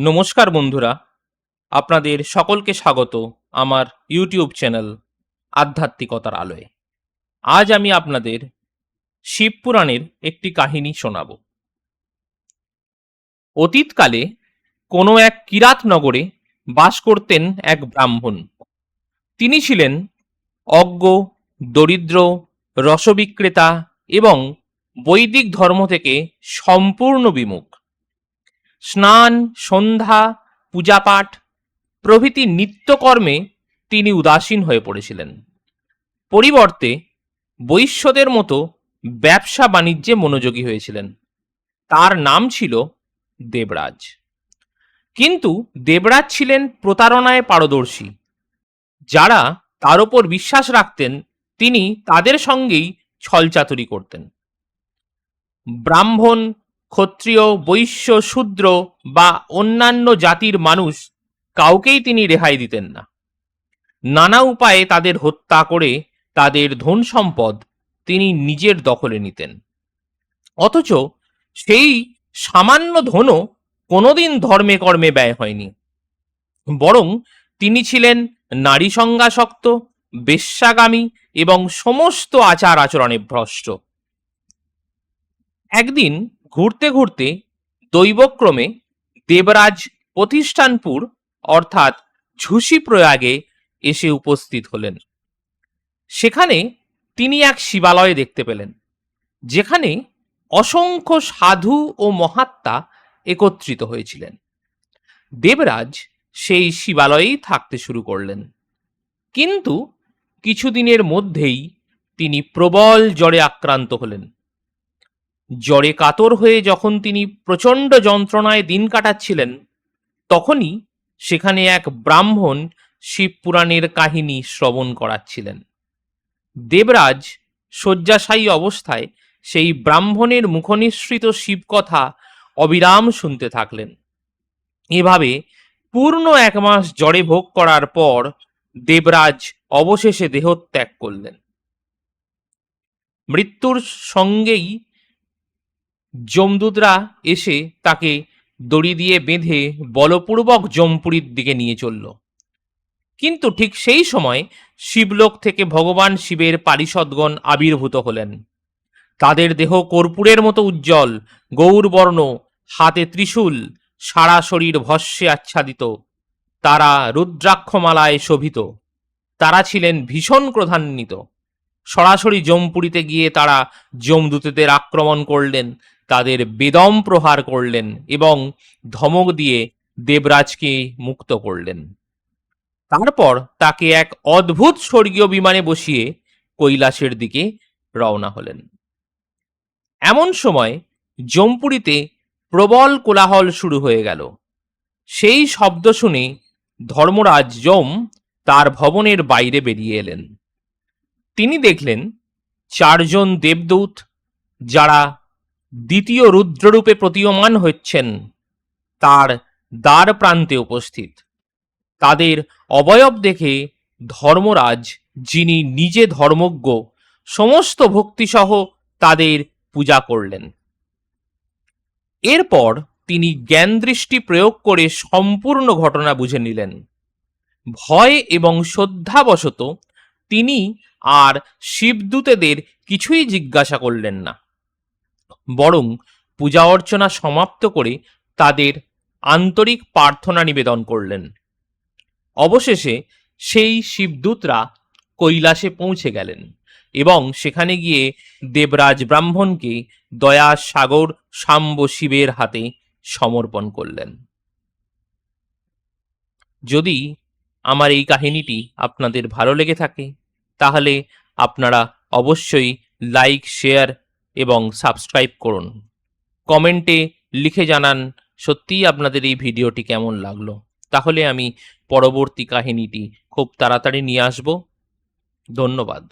নমস্কার বন্ধুরা, আপনাদের সকলকে স্বাগত আমার ইউটিউব চ্যানেল আধ্যাত্মিকতার আলোয়। আজ আমি আপনাদের শিবপুরাণের একটি কাহিনী শোনাব। অতীতকালে কোনো এক কিরাত নগরে বাস করতেন এক ব্রাহ্মণ। তিনি ছিলেন অজ্ঞ, দরিদ্র, রসবিক্রেতা এবং বৈদিক ধর্ম থেকে সম্পূর্ণ বিমুখ। স্নান, সন্ধ্যা, পূজাপাঠ, প্রভৃতি নিত্যকর্মে তিনি উদাসীন হয়ে পড়েছিলেন। পরিবর্তে বৈশ্যদের মতো ব্যবসা বাণিজ্যে মনোযোগী হয়েছিলেন। তার নাম ছিল দেবরাজ। কিন্তু দেবরাজ ছিলেন প্রতারণায় পারদর্শী। যারা তার ওপর বিশ্বাস রাখতেন, তিনি তাদের সঙ্গেই ছলচাতুরি করতেন। ব্রাহ্মণ ক্ষত্রিয়, বৈশ্য, শূদ্র বা অন্যান্য জাতির মানুষ কাউকেই তিনি রেহাই দিতেন না। নানা উপায়ে তাদের হত্যা করে তাদের ধন সম্পদ তিনি নিজের দখলে নিতেন। অথচ সেই সামান্য ধনও কোনোদিন ধর্মে কর্মে ব্যয় হয়নি। বরং তিনি ছিলেন নারী সংজ্ঞাসক্ত বেশ্যাগামী এবং সমস্ত আচার আচরণে ভ্রষ্ট। একদিন ঘুরতে ঘুরতে দৈবক্রমে দেবরাজ প্রতিষ্ঠানপুর অর্থাৎ ঝুসি প্রয়াগে এসে উপস্থিত হলেন। সেখানে তিনি এক শিবালয় দেখতে পেলেন, যেখানে অসংখ্য সাধু ও মহাত্মা একত্রিত হয়েছিলেন। দেবরাজ সেই শিবালয়েই থাকতে শুরু করলেন। কিন্তু কিছুদিনের মধ্যেই তিনি প্রবল জ্বরে আক্রান্ত হলেন। জ্বরে কাতর হয়ে যখন তিনি প্রচণ্ড যন্ত্রণায় দিন কাটাচ্ছিলেন, তখনই সেখানে এক ব্রাহ্মণ শিবপুরাণের কাহিনী শ্রবণ করাচ্ছিলেন। দেবরাজ শয্যাশায়ী অবস্থায় সেই ব্রাহ্মণের মুখনিসৃত শিবকথা অবিরাম শুনতে থাকলেন। এভাবে পূর্ণ এক মাস জ্বরে ভোগ করার পর দেবরাজ অবশেষে দেহত্যাগ করলেন। মৃত্যুর সঙ্গেই যমদূতরা এসে তাকে দড়ি দিয়ে বেঁধে বলপূর্বক যমপুরীর দিকে নিয়ে চলল। কিন্তু ঠিক সেই সময় শিবলোক থেকে ভগবান শিবের পারিষদগণ আবির্ভূত হলেন। তাদের দেহ কর্পূরের মতো উজ্জ্বল, গৌরবর্ণ, হাতে ত্রিশূল, সারা শরীর ভস্যে আচ্ছাদিত, তারা রুদ্রাক্ষমালায় শোভিত। তারা ছিলেন ভীষণ ক্রধান্বিত। সরাসরি জমপুরিতে গিয়ে তারা যমদূতেদের আক্রমণ করলেন তাদের বেদম প্রহার করলেন এবং ধমক দিয়ে দেবরাজকে মুক্ত করলেন। তারপর তাকে এক অদ্ভুত স্বর্গীয় বিমানে বসিয়ে কৈলাসের দিকে রওনা হলেন। এমন সময় জমপুরিতে প্রবল কোলাহল শুরু হয়ে গেল। সেই শব্দ শুনে ধর্মরাজ যম তার ভবনের বাইরে বেরিয়ে এলেন। তিনি দেখলেন চারজন দেবদূত যারা দ্বিতীয় রুদ্ররূপে প্রতীয়মান হচ্ছেন তার দ্বার প্রান্তে উপস্থিত। তাদের অবয়ব দেখে ধর্মরাজ, যিনি নিজে ধর্মজ্ঞ, সমস্ত ভক্তিসহ তাদের পূজা করলেন। এরপর তিনি জ্ঞান দৃষ্টি প্রয়োগ করে সম্পূর্ণ ঘটনা বুঝে নিলেন। ভয় এবং শ্রদ্ধাবশত তিনি আর শিবদূতেদের কিছুই জিজ্ঞাসা করলেন না। বরং পূজা অর্চনা সমাপ্ত করে তাদের আন্তরিক প্রার্থনা নিবেদন করলেন। অবশেষে সেই শিবদূতরা কৈলাসে পৌঁছে গেলেন এবং সেখানে গিয়ে দেবরাজ ব্রাহ্মণকে দয়া সাগর সাম্ব শিবের হাতে সমর্পণ করলেন। যদি আমার এই কাহিনীটি আপনাদের ভালো লেগে থাকে, তাহলে আপনারা অবশ্যই লাইক, শেয়ার এবং সাবস্ক্রাইব করুন। কমেন্টে লিখে জানান সত্যিই আপনাদের এই ভিডিওটি কেমন লাগল। তাহলে আমি পরবর্তী কাহিনীটি খুব তাড়াতাড়ি নিয়ে আসব। ধন্যবাদ।